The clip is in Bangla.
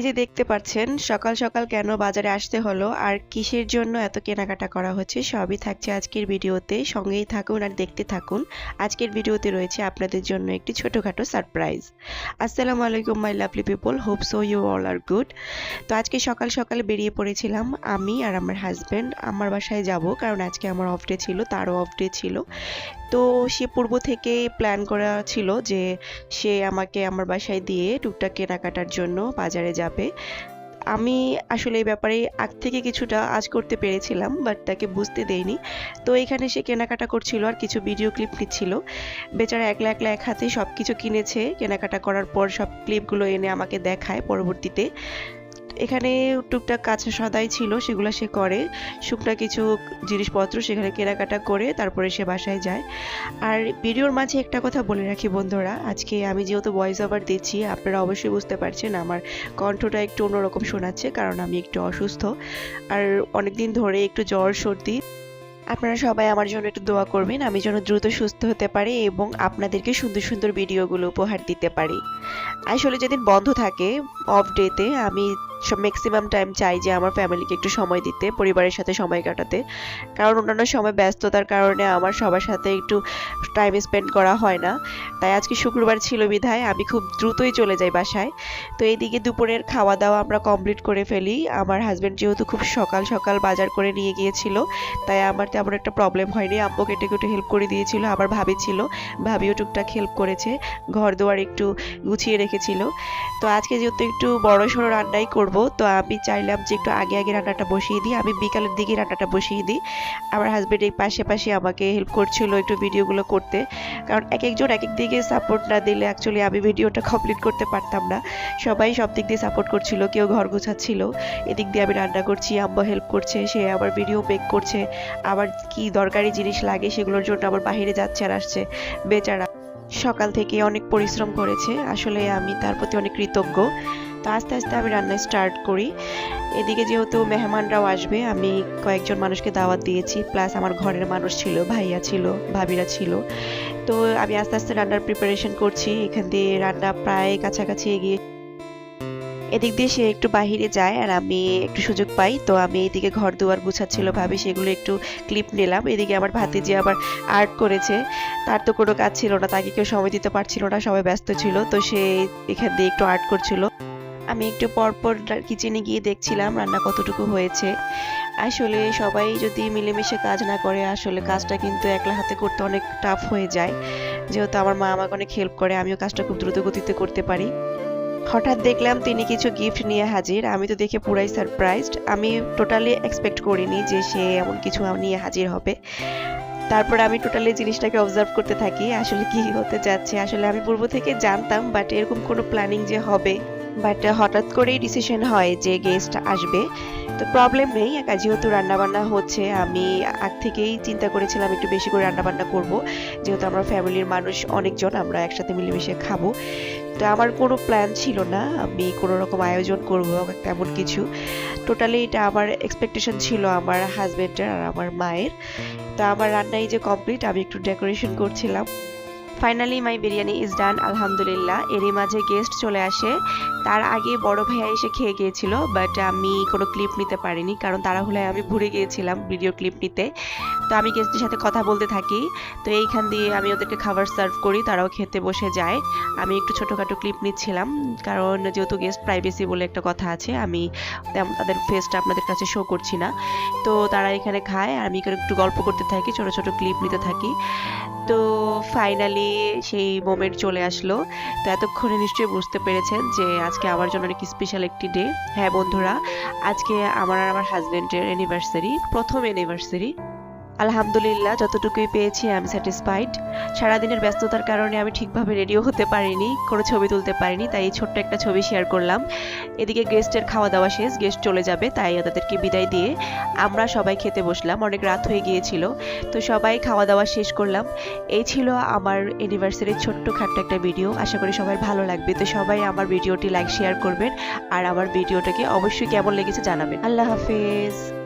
এই যে দেখতে পাচ্ছেন, সকাল সকাল কেন বাজারে আসতে হলো আর কিসের জন্য এত কেনাকাটা করা হচ্ছে সবই থাকছে আজকের ভিডিওতে। সঙ্গেই থাকুন আর দেখতে থাকুন। আজকের ভিডিওতে রয়েছে আপনাদের জন্য একটি ছোটোখাটো সারপ্রাইজ আসসালামু আলাইকুম my lovely people hope so you all are good তো আজকে সকাল সকাল বেরিয়ে পড়েছিলাম আমি আর আমার হাজব্যান্ড আমার বাসায় যাব কারণ আজকে আমার অফ ডে ছিল, তারও অফ ডে ছিল। তো সে পূর্ব থেকে প্ল্যান করা ছিল যে সে আমাকে আমার বাসায় দিয়ে টুকটাক কেনাকাটার জন্য বাজারে যাবে। আমি আসলে এই ব্যাপারে আগ থেকে কিছুটা আজ করতে পেরেছিলাম বাট তাকে বুঝতে দেইনি। তো এখানে সে কেনাকাটা করছিল আর কিছু ভিডিও ক্লিপ নিচ্ছিল। বেচারা একলা একলা এক হাতে সব কিছু কিনেছে। কেনাকাটা করার পর সব ক্লিপগুলো এনে আমাকে দেখায় পরবর্তীতে। এখানে টুকটাক কাঁচা সদাই ছিল, সেগুলো সে করে। শুকনা কিছু জিনিসপত্র সেখানে কেনাকাটা করে, তারপরে সে বাসায় যায়। আর ভিডিওর মাঝে একটা কথা বলে রাখি বন্ধুরা, আজকে আমি যেহেতু ভয়েস ওভার দিচ্ছি, আপনারা অবশ্যই বুঝতে পারছেন আমার কণ্ঠটা একটু অন্যরকম শোনাচ্ছে, কারণ আমি একটু অসুস্থ। আর অনেকদিন ধরে একটু জ্বর, সর্দি। আপনারা সবাই আমার জন্য একটু দোয়া করবেন, আমি যেন দ্রুত সুস্থ হতে পারি এবং আপনাদেরকে সুন্দর সুন্দর ভিডিওগুলো উপহার দিতে পারি। আসলে যেদিন বন্ধ থাকে অফ ডেতে আমি ম্যাক্সিমাম টাইম চাই যে আমার ফ্যামিলিকে একটু সময় দিতে, পরিবারের সাথে সময় কাটাতে। কারণ অন্যান্য সময় ব্যস্ততার কারণে আমার সবার সাথে একটু টাইম স্পেন্ড করা হয় না। তাই আজকে শুক্রবার ছিল বিধায় আমি খুব দ্রুতই চলে যাই বাসায়। তো এইদিকে দুপুরের খাওয়া দাওয়া আমরা কমপ্লিট করে ফেলি। আমার হাজব্যান্ড যেহেতু খুব সকাল সকাল বাজার করে নিয়ে গিয়েছিল, তাই আমার তেমন একটা প্রবলেম হয়নি। আম্মু কেটে কেটে হেল্প করে দিয়েছিল আবার ভাবি ছিল। ভাবিও টুকটাক হেল্প করেছে। ঘর দুয়ার একটু গুছিয়ে রেখেছিল। তো আজকে যেহেতু একটু বড় সড়ো রান্নাই করব তো আমি চাইলাম যে একটু আগে আগে রান্নাটা বসিয়ে দিই। আমি বিকালের দিকে রান্নাটা বসিয়ে দিই। আমার হাজব্যান্ড এই পাশে পাশে আমাকে হেল্প করছিল একটু ভিডিওগুলো করতে। কারণ এক একজন এক এক দিকে সাপোর্ট না দিলে অ্যাকচুয়ালি আমি ভিডিওটা কমপ্লিট করতে পারতাম না। সবাই সব দিক দিয়ে সাপোর্ট করছিল, কেউ ঘর গোছাচ্ছিল। এদিক দিয়ে আমি রান্না করছি, আম্মা হেল্প করছে, সে আবার ভিডিও মেক করছে। আবার কি দরকারি জিনিস লাগে সেগুলোর জন্য আবার বাইরে যাচ্ছে আর আসছে। বেচারা সকাল থেকে অনেক পরিশ্রম করেছে। আসলে আমি তার প্রতি অনেক কৃতজ্ঞ। তো আস্তে আস্তে আমি রান্না স্টার্ট করি। এদিকে যেহেতু মেহমানরাও আসবে, আমি কয়েকজন মানুষকে দাওয়াত দিয়েছি প্লাস আমার ঘরের মানুষ ছিল, ভাইয়া ছিল, ভাবিরা ছিল। তো আমি আস্তে আস্তে রান্নার প্রিপারেশন করছি, এখান দিয়ে রান্না প্রায় কাছাকাছি এগিয়ে এদিক দিয়ে সে একটু বাহিরে যায় আর আমি একটু সুযোগ পাই। তো আমি এদিকে ঘর দুয়ার গুছাচ্ছিল, ভাবি সেগুলো একটু ক্লিপ নিলাম। এদিকে আমার ভাতিজি আবার আর্ট করেছে। তার তো কোনো কাজ ছিল না, তাকে কেউ সময় দিতে পারছিল না, সবাই ব্যস্ত ছিল। তো সে এখান দিয়ে একটু আর্ট করছিল। আমি একটু পরপর কিচেনে গিয়ে দেখছিলাম রান্না কতটুকু হয়েছে। আসলে সবাই যদি মিলেমিশে কাজ না করে, আসলে কাজটা কিন্তু একলা হাতে করতে অনেক টাফ হয়ে যায়। যেহেতু আমার মা আমাকে অনেক হেল্প করে, আমিও কাজটা খুব দ্রুত গতিতে করতে পারি। হঠাৎ দেখলাম তিনি কিছু গিফট নিয়ে হাজির, আমি তো দেখে পুরাই সারপ্রাইজড আমি টোটালি এক্সপেক্ট করিনি যে সে এমন কিছু নিয়ে হাজির হবে। তারপর আমি টোটালি জিনিসটাকে অবজার্ভ করতে থাকি, আসলে কি হতে যাচ্ছে। আসলে আমি পূর্ব থেকে জানতাম বাট এরকম কোনো প্ল্যানিং যে হবে বাট হঠাৎ করেই ডিসিশন হয় যে গেস্ট আসবে। তো প্রবলেম নেই, একা যেহেতু রান্নাবান্না হচ্ছে, আমি আগ থেকেই চিন্তা করেছিলাম একটু বেশি করে রান্নাবান্না করব। যেহেতু আমরা ফ্যামিলির মানুষ অনেকজন, আমরা একসাথে মিলেমিশে খাব। তো আমার কোনো প্ল্যান ছিল না, আমি কোনো রকম আয়োজন করব তেমন কিছু। টোটালি এটা আমার এক্সপেকটেশন ছিল আমার হাজবেন্ডের আর আমার মায়ের। তো আমার রান্নাই যে কমপ্লিট আমি একটু ডেকোরেশন করছিলাম। Finally my biryani is done আলহামদুলিল্লাহ এরই মাঝে গেস্ট চলে আসে। তার আগে বড় ভাইয়া এসে খেয়ে গিয়েছিল বাট আমি কোনো ক্লিপ নিতে পারিনি, কারণ তারা হলে আমি ভুলে গিয়েছিলাম ভিডিও ক্লিপ নিতে। তো আমি গেস্টের সাথে কথা বলতে থাকি। তো এইখান দিয়ে আমি ওদেরকে খাবার সার্ভ করি, তারাও খেতে বসে যায়। আমি একটু ছোটোখাটো ক্লিপ নিচ্ছিলাম, কারণ যেহেতু গেস্ট প্রাইভেসি বলে একটা কথা আছে, আমি তাদের ফেসটা আপনাদের কাছে শো করছি না। তো তারা এখানে খায়, আর আমি একটু গল্প করতে থাকি, ছোটো ছোটো ক্লিপ নিতে থাকি। তো ফাইনালি সেই মোমেন্ট চলে আসলো। তো এতক্ষণে নিশ্চয়ই বুঝতে পেরেছেন যে আজকে আমার জন্য অনেক স্পেশাল একটি ডে হ্যাঁ বন্ধুরা, আজকে আমার আর আমার হাজব্যান্ডের অ্যানিভার্সারি প্রথম অ্যানিভার্সারি আলহামদুলিল্লাহ, যতটুকুই পেয়েছি আমি স্যাটিসফাইড সারাদিনের ব্যস্ততার কারণে আমি ঠিকভাবে রেডিও হতে পারিনি, কোনো ছবি তুলতে পারিনি, তাই এই ছোট্ট একটা ছবি শেয়ার করলাম। এদিকে গেস্টের খাওয়া দাওয়া শেষ গেস্ট চলে যাবে, তাই তাদেরকে বিদায় দিয়ে আমরা সবাই খেতে বসলাম, অনেক রাত হয়ে গিয়েছিল। তো সবাই খাওয়া দাওয়া শেষ করলাম। এই ছিল আমার অ্যানিভার্সারির ছোট্ট খাট্ট একটা ভিডিও আশা করি সবার ভালো লাগবে। তো সবাই আমার ভিডিওটি লাইক শেয়ার করবেন, আর আমার ভিডিওটাকে অবশ্যই কেমন লেগেছে জানাবেন। আল্লাহ হাফেজ।